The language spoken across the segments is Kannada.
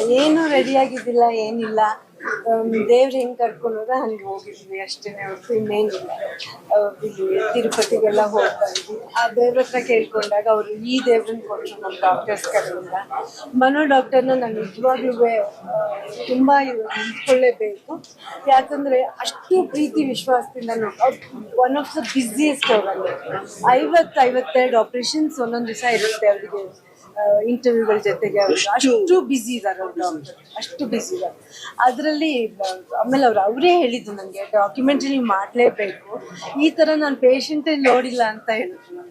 ಇಲ್ಲ, ಏನು ರೆಡಿ ಏನಿಲ್ಲ. ದೇವ್ರು ಹೆಂಗ್ ಕರ್ಕೊಂಡು ಹಂಗೆ ಹೋಗಿದ್ವಿ ಅಷ್ಟೇನೆ ಹೊರತು ಇನ್ನೇನಿಲ್ಲ. ತಿರುಪತಿಗೆಲ್ಲ ಹೋಗ್ತಾ ಇದ್ವಿ. ಆ ದೇವ್ರ ಹತ್ರ ಕೇಳ್ಕೊಂಡಾಗ ಅವರು ಈ ದೇವ್ರನ್ನ ಕೊಟ್ಟರು ನಮ್ಮ ಡಾಕ್ಟರ್ಸ್ ಕಡೆಯಿಂದ ಮನೋ ಡಾಕ್ಟರ್ನ ನಾನು ನಿಜವಾಗ್ಲೂ ತುಂಬಾ ನಿಂತ್ಕೊಳ್ಳೇಬೇಕು ಯಾಕಂದ್ರೆ ಅಷ್ಟು ಪ್ರೀತಿ, ವಿಶ್ವಾಸದಿಂದ ಒನ್ ಆಫ್ ದ ಬಿಸಿಯೆಸ್ಟ್ ಅವರಲ್ಲಿ ಐವತ್ತು ಐವತ್ತೆರಡು ಆಪರೇಷನ್ಸ್ ಒಂದೊಂದು ದಿವಸ ಇರುತ್ತೆ ಅವರಿಗೆ. ಇಂಟರ್ವ್ಯೂಗಳ ಜೊತೆಗೆ ಅವರು ಅಷ್ಟು ಬ್ಯುಸಿ ಇದ್ದಾರೆ ಅವ್ರು ಡಾಕ್ಟರ್ ಅಷ್ಟು ಬ್ಯುಸಿ ಇದ್ದಾರೆ ಅದರಲ್ಲಿ ಆಮೇಲೆ ಅವ್ರು ಅವರೇ ಹೇಳಿದ್ದು ನನಗೆ ಡಾಕ್ಯುಮೆಂಟ್ರಿ ನೀವು ಮಾಡಲೇಬೇಕು. ಈ ಥರ ನಾನು ಪೇಷಂಟೇ ನೋಡಿಲ್ಲ ಅಂತ ಹೇಳಿದ್ರು ನನಗೆ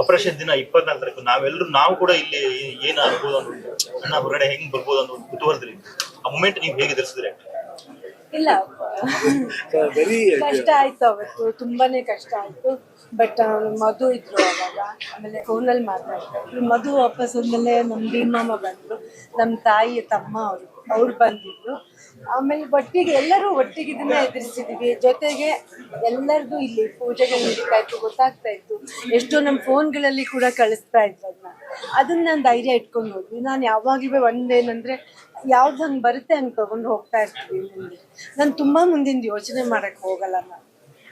ಆಪರೇಷನ್ ದಿನ ಇಪ್ಪತ್ನಾಲ್ಕು ನಾವೆಲ್ಲರೂ ನಾವು ಕೂಡ ಇಲ್ಲಿ ಏನ್ ಆಗ್ಬೋದು ಅನ್ನೋ ಅಣ್ಣ ಹೊರಗಡೆ ಹೆಂಗ್ ಬರ್ಬೋದು ಅನ್ನೋ ಒಂದು ಕುತೂಹಲದಲ್ಲಿ. ಆ ಮೂಮೆಂಟ್ ನೀವು ಹೇಗೆ ಎದುರಿಸಿದ್ರಿ? ಇಲ್ಲ. ಕಷ್ಟ ಆಯ್ತು ಅವತ್ತು ತುಂಬಾನೇ ಕಷ್ಟ ಆಯ್ತು. ಬಟ್ ಮಧು ಇದ್ರು ಅವಾಗ. ಆಮೇಲೆ ಫೋನಲ್ಲಿ ಮಾತಾಡ್ತಾ ಇದ್ರು. ಮಧು ವಾಪಸ್ ಅಂದಮೇಲೆ ನಮ್ಮ ಭೀಮಮ್ಮ ಬಂದ್ರು. ನಮ್ಮ ತಾಯಿ ತಮ್ಮ ಅವರು. ಅವ್ರು ಬಂದಿದ್ರು ಆಮೇಲೆ ಒಟ್ಟಿಗೆ ಎಲ್ಲರೂ ಒಟ್ಟಿಗೆ ಇದನ್ನ ಎದುರಿಸಿದೀವಿ. ಜೊತೆಗೆ ಎಲ್ಲರದು ಇಲ್ಲಿ ಪೂಜೆಗಳು ನಡೀತಾ ಇತ್ತು, ಗೊತ್ತಾಗ್ತಾ ಇತ್ತು. ಎಷ್ಟೋ ನಮ್ಮ ಫೋನ್ಗಳಲ್ಲಿ ಕೂಡ ಕಳಿಸ್ತಾ ಇದ್ರು ಅದನ್ನ ಅದನ್ನ ನಾನು ಧೈರ್ಯ ಇಟ್ಕೊಂಡು ಹೋದ್ವಿ. ನಾನು ಯಾವಾಗಲೂ ಒಂದೇನಂದ್ರೆ ಯಾವ್ದು ಹಂಗೆ ಬರುತ್ತೆ ಹಂಗೆ ತಗೊಂಡು ಹೋಗ್ತಾ ಇರ್ತೀವಿ ನಾನು ತುಂಬಾ ಮುಂದಿನ ಯೋಚನೆ ಮಾಡಕ್ ಹೋಗಲ್ಲ ನಾನು.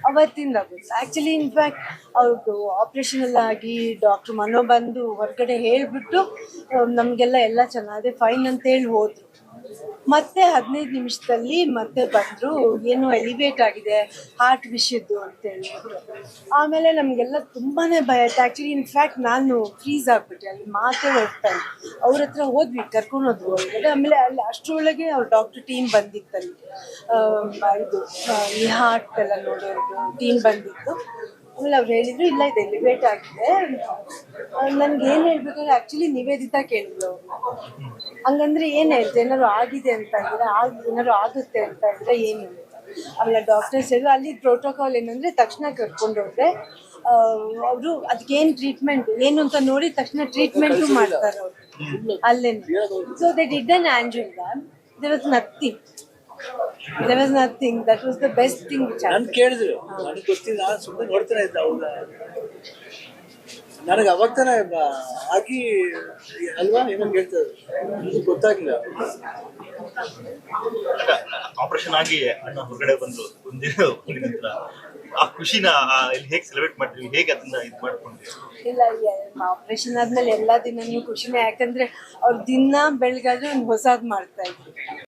ಅವತ್ತಿಂದ ಆ್ಯಕ್ಚುಲಿ ಇನ್ಫ್ಯಾಕ್ಟ್ ಅವ್ರದ್ದು ಆಪ್ರೇಷನ್ ಎಲ್ಲ ಆಗಿ ಡಾಕ್ಟರ್ ಮನೋ ಬಂದು ಹೊರಗಡೆ ಹೇಳಿಬಿಟ್ಟು, ನಮಗೆಲ್ಲ ಎಲ್ಲ ಚೆನ್ನಾಗಿದೆ ಫೈನ್ ಅಂತ ಹೇಳಿ ಹೋದ್ರು. ಮತ್ತೆ ಹದಿನೈದು ನಿಮಿಷದಲ್ಲಿ ಮತ್ತೆ ಬಂದ್ರು, ಏನು ಎಲಿವೇಟ್ ಆಗಿದೆ ಹಾರ್ಟ್ ವಿಷಯದ್ದು ಅಂತ ಹೇಳಿದ್ರು ಆಮೇಲೆ ನಮಗೆಲ್ಲ ತುಂಬಾ ಭಯ ಆಯ್ತು. ಆ್ಯಕ್ಚುಲಿ ಇನ್ಫ್ಯಾಕ್ಟ್ ನಾನು ಫ್ರೀಸ್ ಆಗ್ಬಿಟ್ಟೆ. ಅಲ್ಲಿ ಮಾತೇ ಹೋಗ್ತಾ ಅವ್ರ ಹತ್ರ ಹೋದ್ವಿ, ಕರ್ಕೊಂಡು ಹೋದ್ವಿ ಒಳಗಡೆ. ಆಮೇಲೆ ಅಲ್ಲಿ ಅಷ್ಟರೊಳಗೆ ಅವ್ರ ಡಾಕ್ಟರ್ ಟೀಮ್ ಬಂದಿತ್ತಲ್ಲಿ ಇದು ಈ ಹಾರ್ಟ್ ಎಲ್ಲ ನೋಡೋದು ಟೀಮ್ ಬಂದಿತ್ತು. ಆಮೇಲೆ ಅವ್ರು ಹೇಳಿದ್ರು, ಇಲ್ಲ, ಇದು ಎಲಿವೇಟ್ ಆಗಿದೆ. ನನ್ಗೆ ಏನು ಹೇಳ್ಬೇಕಾದ್ರೆ ಆ್ಯಕ್ಚುಲಿ ನಿವೇದಿತಾ ಕೇಳಿದ್ರು ಅವ್ರನ್ನ ಹಂಗಂದ್ರೆ ಏನ್ ಹೇಳ್ತಾರೆ ಏನಾದ್ರು ಆಗಿದೆ ಅಂತ ಇದ್ರೆ ಆಗ್ ಏನಾದ್ರು ಆಗುತ್ತೆ ಅಂತ ಅಂದ್ರೆ ಏನು ಆಮೇಲೆ ಡಾಕ್ಟರ್ಸ್ ಹೇಳಿದ್ರು ಅಲ್ಲಿ ಪ್ರೋಟೋಕಾಲ್ ಏನಂದ್ರೆ ತಕ್ಷಣ ಕರ್ಕೊಂಡು ಹೋದ್ರೆ ಅವರು ಅದಕ್ಕೇನು ಟ್ರೀಟ್ಮೆಂಟ್ ಏನು ಅಂತ ನೋಡಿ ತಕ್ಷಣ ಟ್ರೀಟ್ಮೆಂಟ್ ಮಾಡ್ತಾರೆ ಅಲ್ಲೇ ಅಲ್ಲೇನೆ. So they did an angiogram there was nothing there was nothing that was the best thing ನನ್ ಕೇಳಿದ್ರು. ನನಗೆ ಗೊತ್ತಿಲ್ಲ. ಸುಮ್ಮನೆ ನೋಡ್ತಾನೆ ಇದ್ದೆ ಹೌದಾ ನನಗೆ ಅವಾಗ ತಾನೇ ಬ- ಆಗಿ ಅಲ್ವಾ? ಏನೋ ಹೇಳ್ತಾರೆ ಗೊತ್ತಾಗ್ಲಿಲ್ಲ. ಗೊತ್ತಾಗಿಲ್ಲ ಆಪರೇಷನ್ ಆಗಿ ಅಣ್ಣ ಹೊರಗಡೆ ಬಂದು ನಂತರ ಆ ಖುಷಿನ ಇಲ್ಲಿ ಹೇಗೆ ಸೆಲೆಬ್ರೇಟ್ ಮಾಡ್ತೀವಿ ಹೇಗೆ ಅದನ್ನ ಇದು ಮಾಡ್ಕೊಂಡ್ವಿ ಇಲ್ಲ ಆಪರೇಷನ್ ಆದ್ಮೇಲೆ ಎಲ್ಲಾ ದಿನನೂ ಖುಷಿನೇ. ಯಾಕಂದ್ರೆ ಅವ್ರ ದಿನ ಬೆಳಗಾದ್ರೆ ಒಂದು ಹೊಸದ್ ಮಾಡ್ತಾ ಇದ್ರು.